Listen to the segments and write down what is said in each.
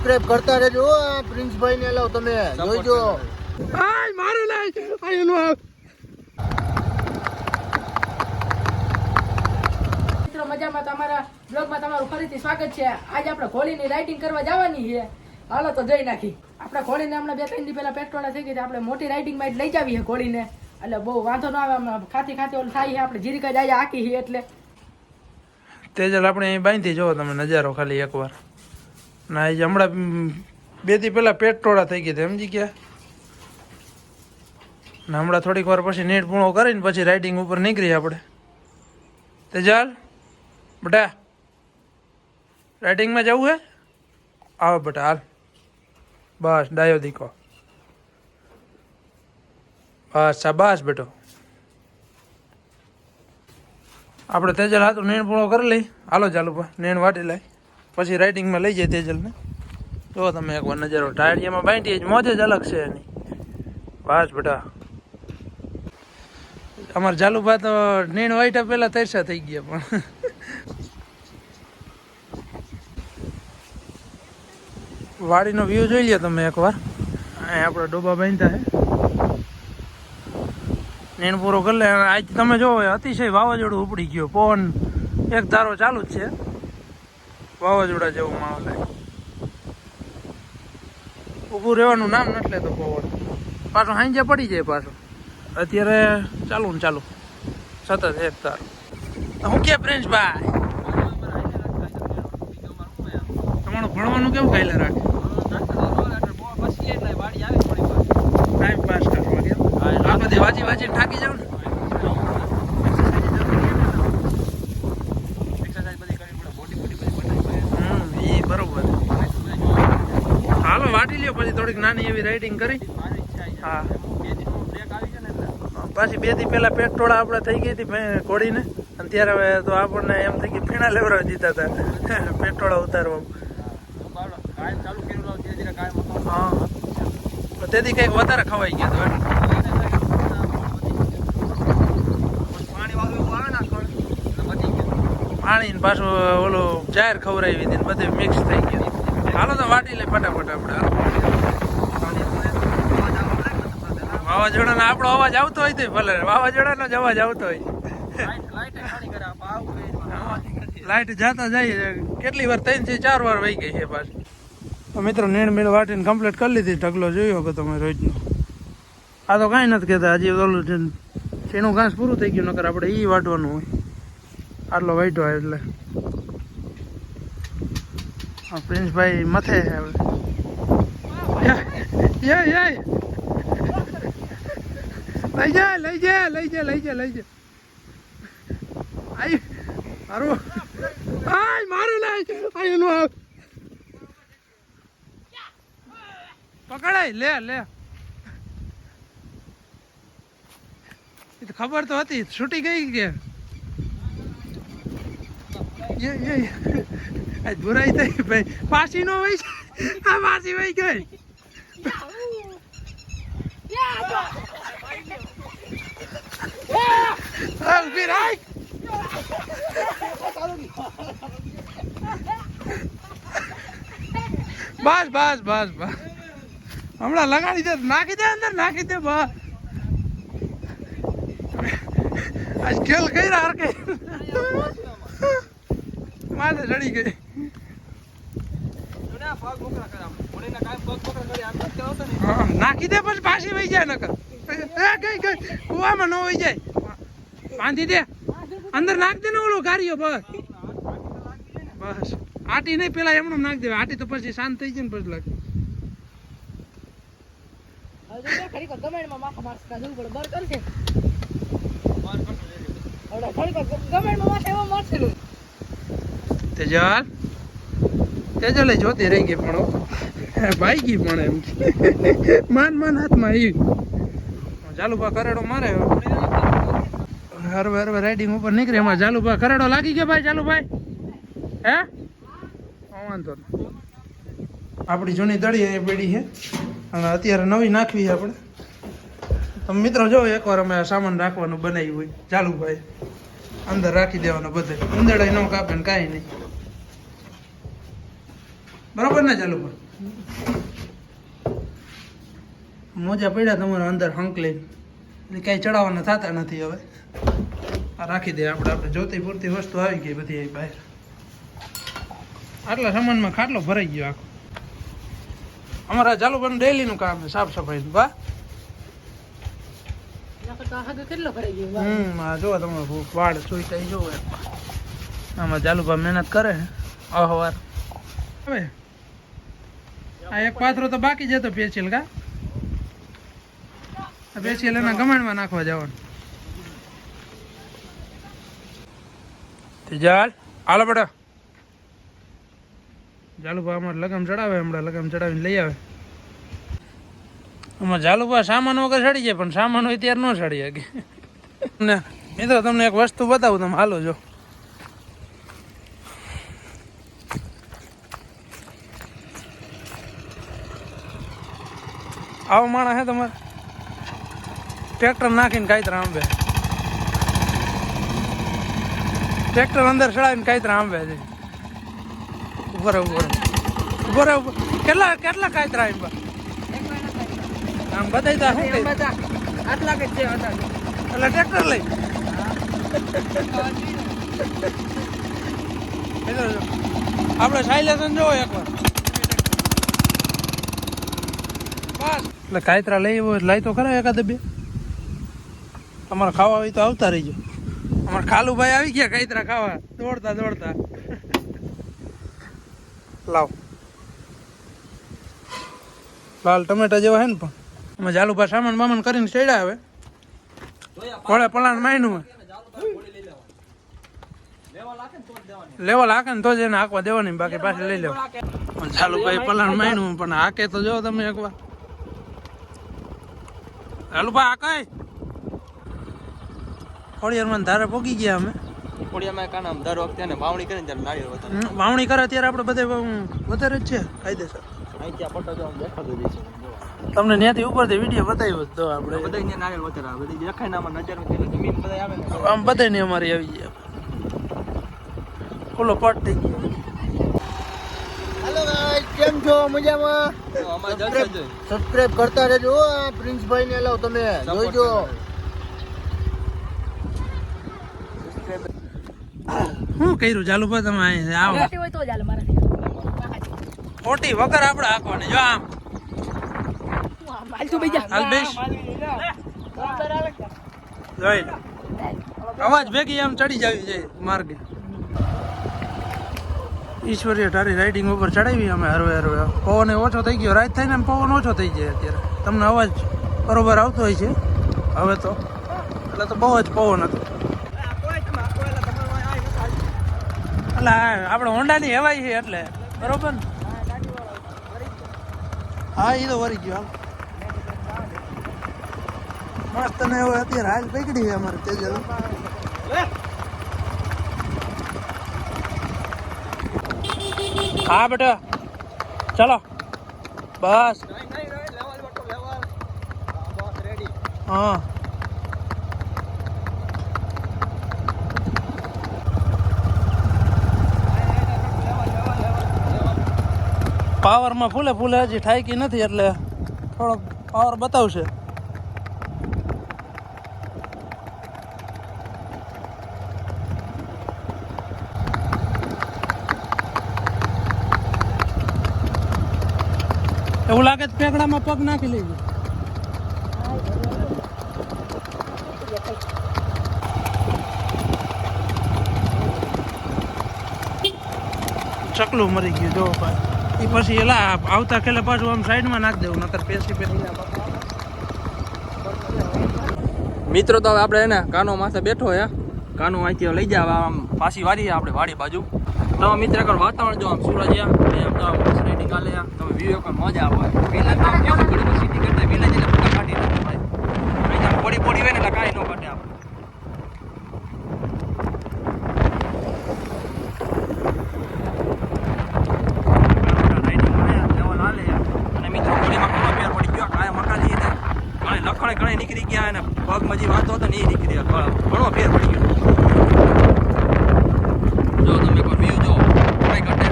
Subscribe કરતા રહેજો આ પ્રિન્સભાઈ ને લાવ તમે જોઈજો. આય મારું લાઈ આય એનું મિત્રો મજામાં તમારા બ્લોગમાં તમારું ફરીથી સ્વાગત છે. આજે આપણે હોળીની રાઇડિંગ કરવા જવાની છે. હાલો તો જઈ નાખી. આપણે હોળીને હમણાં બે ત્રણ દી પહેલા પેટ્રોલા થઈ ગઈ. આપણે મોટી રાઇડિંગમાં લઈ જાવી છે હોળીને એટલે બહુ વાંધો ના આવે ખાતી ખાતી ઓલું થાય છે. આપણે જીરીકા જાય આકી છે એટલે. તેજલ આપણે અહીં બાંધી જોવો તમે નજારો ખાલી એકવાર. ના એ હમણાં બેથી પહેલાં પેટ ટોળા થઈ ગયા સમજી ગયા? ને હમણાં થોડીક વાર પછી નેટ પૂણો કરીને પછી રાઇડિંગ ઉપર નીકળી આપણે. તે ચાલ બટા, રાઇડિંગમાં જવું હે? આવો બેટા, હાલ. બસ, ડાયો દીકો બસ શાબાશ બેટો. આપણે તેજલ હાથું નેણ પૂણો કરી લઈ. હાલો ચાલુ પા નેણ વાટી લઈ. પછી રાઇડિંગમાં લઈ જાય તેજલને. જો તમે એકવાર નજારો. ટાયરિયામાં બાંધીએ જ મોજ જ અલગ છે એની. બસ બેટા. અમારા જાલુભા તો નીણ વાઈટા પહેલાં તૈસા થઈ ગયા પણ. વાડીનો વ્યૂ જોઈ લ્યો તમે એકવાર. અહીં આપણે ડોબા બાંધ્યા હે નીણ પૂરો કરી લે. આજ તમે જોવો અતિશય વાવાઝોડું ઉપડી ગયો. પવન એક ધારો ચાલુ જ છે. વાવાઝોડા જેવું માહોલ. ઊભું રહેવાનું નામ નથી લેતો પવન. પાછો હાંજે પડી જાય પાછો. અત્યારે ચાલુ ને ચાલુ. સતત એક તાર. હું કે પ્રિન્સભાઈ તમારું ભણવાનું કેવું ખાઈલે રાખે? ટાઈમ પાસ કરવા વાજી વાંચીને થાકી જાવ ને હમ એ બરોબર હાલો વાટી લ્યો પછી થોડીક નાની એવી રાઇડિંગ કરી. હા. પાછી બેથી પેલા પેટ્રોળ આપણે થઈ ગઈ હતી ઘોડીને. અને ત્યારે હવે તો આપણને એમ થઈ ગઈ ફીણા લેવરા દીધા હતા. પેટ્રોળ ઉતારવા હા. તેથી કંઈક વધારે ખવાઈ ગયો હતા. પાણી ને પાછું ઓલું જાહેર ખવડાવી હતી બધું મિક્સ થઈ ગયું. હાલો તો વાટી લે ફટાફટ આપણે. વાવાઝોડાનો આપણો અવાજ આવતો હોય તો ભલે વાવાઝોડાનો જ અવાજ આવતો હોય. લાઈટ જતા જાય કેટલી વાર ત્રણથી ચાર વાર વહી ગઈ છે પાછી. તો મિત્રો નીણ મીણ વાટીને કમ્પ્લીટ કરી લીધી ઢગલો જોયો કે તમે રોજનો. આ તો કાંઈ નથી કહેતા હજી ઓલું છે શેનું ઘાસ પૂરું થઈ ગયું નકર આપણે એ વાટવાનું હોય. આટલો વાઈટો હોય એટલે. આ પ્રિન્સભાઈ મથે છે હવે. યા, યા. લઈ જાય લઈ જાય લઈ જાય લઈ જાય લઈ જાય આઈ મારું આય મારું લઈ એનું પકડાય લે લે એ ખબર તો હતી છૂટી ગઈ કે બુરાઈ થઈ ભાઈ પાછી નો વહી આ પાછી વહી ગઈ બસ બસ બસ બસ. હમણાં લગાડી દે નાખી દે અંદર નાખી દે બસ. આજ ખેલ કર્યા કે માથે ચડી ગઈ. નાખી દે પછી પાછી વહી જાય નકર. કુવામાં ન હોય જાય. બાંધી દે. અંદર નાખ દે ને ઓલો કાર્યો બસ. બસ. આટી નહીં પેલા એમણે નાખ દેવા આટી તો પછી શાંત થઈ જાય ને પછી લાગે. તેજલ. તેજલે જોતી રહી ગઈ પણ. ભાઈ ગઈ પણ એમ. માન માન હાથમાં આવી જાલુભા કરેડો મારે હરવે હરવે રાઇડિંગ ઉપર નીકળે. એમાં જાલુભા કરેડો લાગી ગયો ભાઈ, જાલુભાઈ? હે? વાંધો આપણી જૂની દડી એ પેઢી છે. અને અત્યારે નવી નાખવી છે આપણે. તમે મિત્રો જો એકવાર અમે સામાન રાખવાનું બનાવ્યું હોય, જાલુભાઈ. અંદર રાખી દેવાનો બધે. ઉંદરડા ન કાપે ને કાંઈ નહીં. બરાબર ને ચાલુ મોજા પડ્યા તમારા અંદર હંકલી એટલે કાંઈ ચડાવવાના થતા નથી હવે. આ રાખી દે આપણે આપણે જોતી પૂરતી વસ્તુ આવી ગઈ બધી બહાર. આટલા સામાનમાં ખાટલો ભરાઈ ગયો આખો. અમારા ચાલુ પણ ડેલીનું કામ છે સાફ સફાઈનું બા કેટલો ભરાઈ ગયો. હમ આ જો તમે વાળ સુઈતા જો આમાં ચાલુભા મહેનત કરે અહવાર. હવે આ એક પાથરો તો બાકી જતો પેચિલ કા? પેચીલ એના ગમાણમાં નાખવા જવાનું. તે ચાલ હાલો બેટા. જાલુભા અમારે લગમ ચડાવે હમણાં લગમ ચડાવીને લઈ આવે. અમારે જાલુભા સામાન વગર ચડી જાય પણ સામાન હોય ત્યારે ન ચડી શકે. ને મિત્રો તમને એક વસ્તુ બતાવું તમે હાલો જો. આવો માણસ હે તમારે. ટ્રેક્ટર નાખીને કાયતરા આંબે ટ્રેક્ટર અંદર ચડાવીને કાયતરા આંબે છે. ઉપર ઉપર ઊભો કેટલા કેટલા કાયતરા આંબા આમ બતાવી દા શું બધા આટલા કે છે એટલે ટ્રેક્ટર લઈ આપણે સાયલેશન જોવો એકવાર. એટલે કાયતરા લઈ લઈ તો ખરા એકાદ બે. તમારે ખાવા હોય તો આવતા રહીજો. અમારે ખાલુભાઈ આવી ગયા કાયતરા ખાવા. દોડતા દોડતા. લાવ. લાલ ટમેટા જેવા હે ને પણ. અમે જાલુભાઈ સામાન બામાન કરીને ચડ્યા હવે. ભલે પલાણ માયનું લેવા લાગે ને તો જ એને હાંકવા દેવાની બાકી પાછી લઈ લેવા. જાલુભાઈ પલાણ માયનું પણ હાકે તો જો તમે એકવાર. ચાલુભાઈ હાકાય. ખોડિયારમાં ધારે પોગી ગયા અમે. ખોડિયામાં કાના દર વખતે ને વાવણી કરીને ત્યારે નાળિયેર વધારે વાવણી કરે ત્યારે આપણે બધે વધારે જ છે કાયદેસર અહીં ફોટો જો દેખાતો જ છે તમને ત્યાંથી ઉપરથી વીડિયો બતાવ્યો તો આપણે. બધા અહીંયા નાળિયેર વધારે આવે. બધી દેખાય નામાં નજર જમીન બધા આવે ને આમ બધાની અમારી આવી જાય ખુલ્લો પટ થઈ ગયો. હેલો ગાઈસ કેમ છો? મજામાં. સબસ્ક્રાઇબ કરતા રહેજો પ્રિન્સભાઈ ને લાવ તમે જોઈજો શું કર્યું? ચાલુભાઈ તમે અહીં આવો. હોય તો મારાથી. ખોટી વગર આપણે હાંકવાની. જો આમ. હાલ તું બીજા હાલ બેસ જોઈ અવાજ ભેગી આમ ચડી જવી છે માર્ગે. ઈશ્વરીય તારી રાઇડિંગ ઉપર ચડાવી અમે હરવે હરવે. પવન ઓછો થઈ ગયો. રાત થાય ને પવન ઓછો થઈ જાય અત્યારે. તમને અવાજ બરોબર આવતો હોય છે? હવે તો. એટલે તો બહુ જ પવન હતો. એટલે આપણે હોન્ડાની હેવાય છે એટલે. બરોબર ને? હા એ તો વરી ગયો મસ્ત ને હવે અત્યારે હાલ પકડી છે અમારે તેજલ. હા બેટા. ચલો. બસ. હા. પાવરમાં ફૂલે ફૂલે હજી ઠાકી નથી એટલે થોડોક પાવર બતાવશે. એવું લાગે તો પેકડામાં પગ નાખી લેજો. ચકલું મરી ગયું જો ભાઈ. પછી એલા, આવતા ખેલે પાછું આમ સાઈડમાં નાખી દેવું, નકર પેસી પેસી મિત્રો, તો હવે આપણે એને કાનો માથે બેઠો હે કાનો અહીંથી લઈ જાવ, આમ પાછી વારી આપણે વાડી બાજુ. તમે મિત્ર વાતાવરણ જો, આમ સુરજિયા અને આમ તો તમે વ્યૂ મજા આવે પેલા તો આમ કેવું ઘડી સિટી કરતા પેલા જેને ફોટા કાઢી નાખે ભાઈ અહીં આમ પોડી પોડી હોય ને એટલે કાંઈ ન કાઢે આપણે રાઇડિંગ મળે લેવલ હાલે અને મિત્રો ઘડીમાં ઘણો ફેર પડી ગયો કાંઈ મકાલી ને ઘણે લખણે ઘણે નીકળી ગયા અને પગમાં જે વાંધો હતો ને એ નીકળી ગયા ઘણો ફેર પડી ગયો જો તમે કોઈ વ્યૂ જો કઈ ઘટે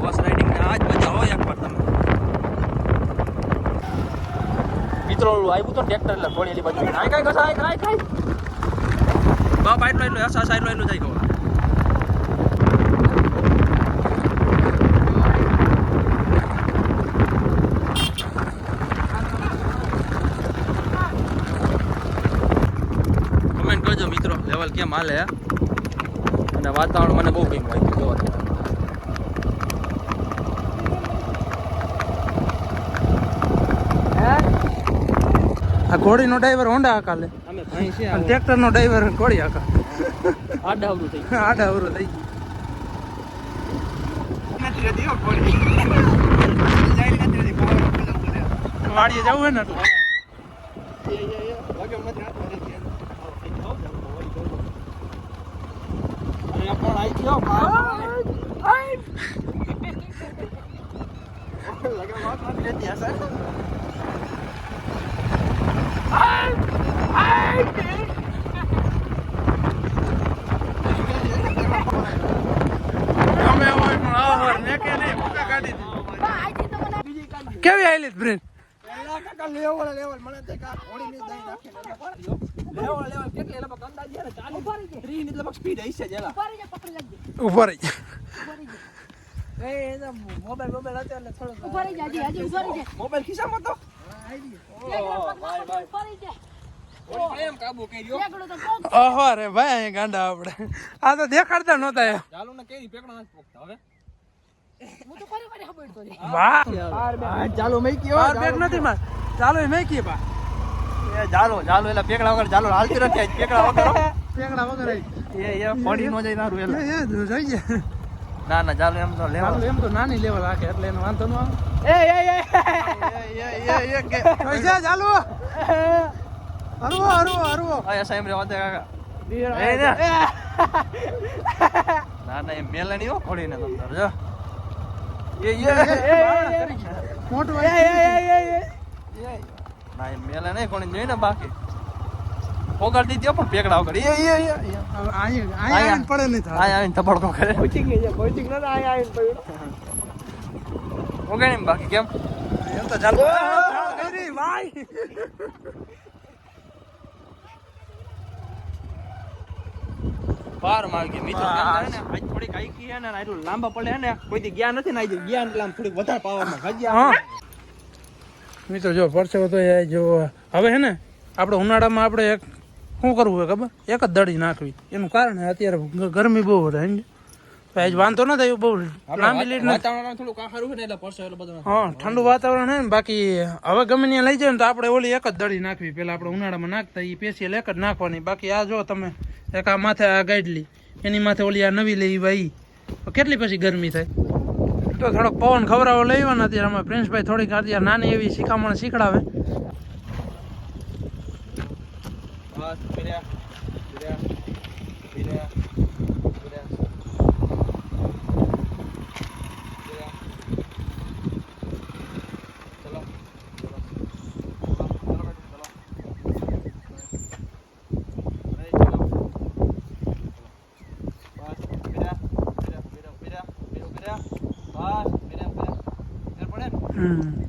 હોર્સ રાઇડિંગ ને આજ મજા હોય એકવાર તમે મિત્રો ઓલું આવ્યું તો ટ્રેક્ટર એટલે થોડી એલી બાજુ આય કાંઈ કસા આય કાંઈ બાપ આટલો એટલો હસા હસા એટલો એટલો જાય કહો કમેન્ટ કરજો મિત્રો લેવલ કેમ હાલે અને વાતાવરણ મને બહુ ગમ્યું હોય જોવા આ ઘોડીનો ડ્રાઈવર હોન્ડા હાકા લે. ભાઈ છે અને ટ્રેક્ટરનો ડ્રાઈવર ઘોડી હાકા. આડા અવરું થઈ આડા અવરો થઈ ગયું. વાડીએ જવું હે ને વાર મેકે નહીં મૂકે કાઢી દીધી. કેવી આયલી બ્રેન? ઊભા રહી જા. મોબાઈલ ખિસ્સામાં તો. ઓહો રે ભાઈ ગાંડા આપણે આ તો દેખાડતા નહોતા એમ. ચાલુ ને કેરી પેકડો પોકતા હવે ચાલુ મેં માર એટલે પેકડા વગર ચાલો હાલતી નથી પેકડા વગર વગર એ એ પડી નો જાય નારું એટલે ના ના ચાલો એમ તો લેવા. એમ તો નાની લેવલ રાખે એટલે એનો વાંધો ન આવે. એ એ એ એ એ એ કે જોઈ ચાલુ હરવો હરવો હરવો આયા સાહેબ રે વાતે કાકા એ ના ના એ મેલે નહીં હો ખોડીને તમ તાર જો એ એ મોટું ના એ મેલે નહીં કોણી જોઈ બાકી પોગાડી દીધી પણ પેકડા વગર એ એ અહીં આવીને પડે નહીં થાય કરે ઓગાણી બાકી કેમ? એમ તો ચાલુ કરી ભાઈ. પાર માર્ગી મિત્રો આજ થોડીક આઈકી હે ને આટલું લાંબા પડે હે ને કોઈ દી ગયા નથી ને આજે ગયા એટલે આમ થોડીક વધારે પાવામાં ગજ્યા હા. મિત્રો જો પરસેવો તો એ જો હવે હે ને આપણે ઉનાળામાં આપણે એક શું કરવું હોય ખબર? એક જ દડી નાખવી. એનું કારણ અત્યારે ગરમી બહુ રહે તો વાંધો ન થયો બહુ લાંબી લીટ વાતાવરણ થોડુંક આહારું છે ને એટલે પરસો એટલે બધું. હા ઠંડુ વાતાવરણ હે ને બાકી હવે ગમે ત્યાં લઈ જાય ને તો આપણે ઓલી એક જ દળી નાખવી. પેલા આપણે ઉનાળામાં નાખતા એ પેશિયલ એક જ નાખવાની. બાકી આ જો તમે એક આ માથે આ ગાઈડલી એની માથે ઓલી આ નવી લેવી ભાઈ કેટલી પછી ગરમી થાય? તો થોડોક પવન ખવરાવો લેવાનો અત્યારે અમે પ્રિન્સભાઈ થોડીક અત્યારે નાની એવી શિખામણ શીખડાવે. બસ પડે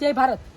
જય ભારત.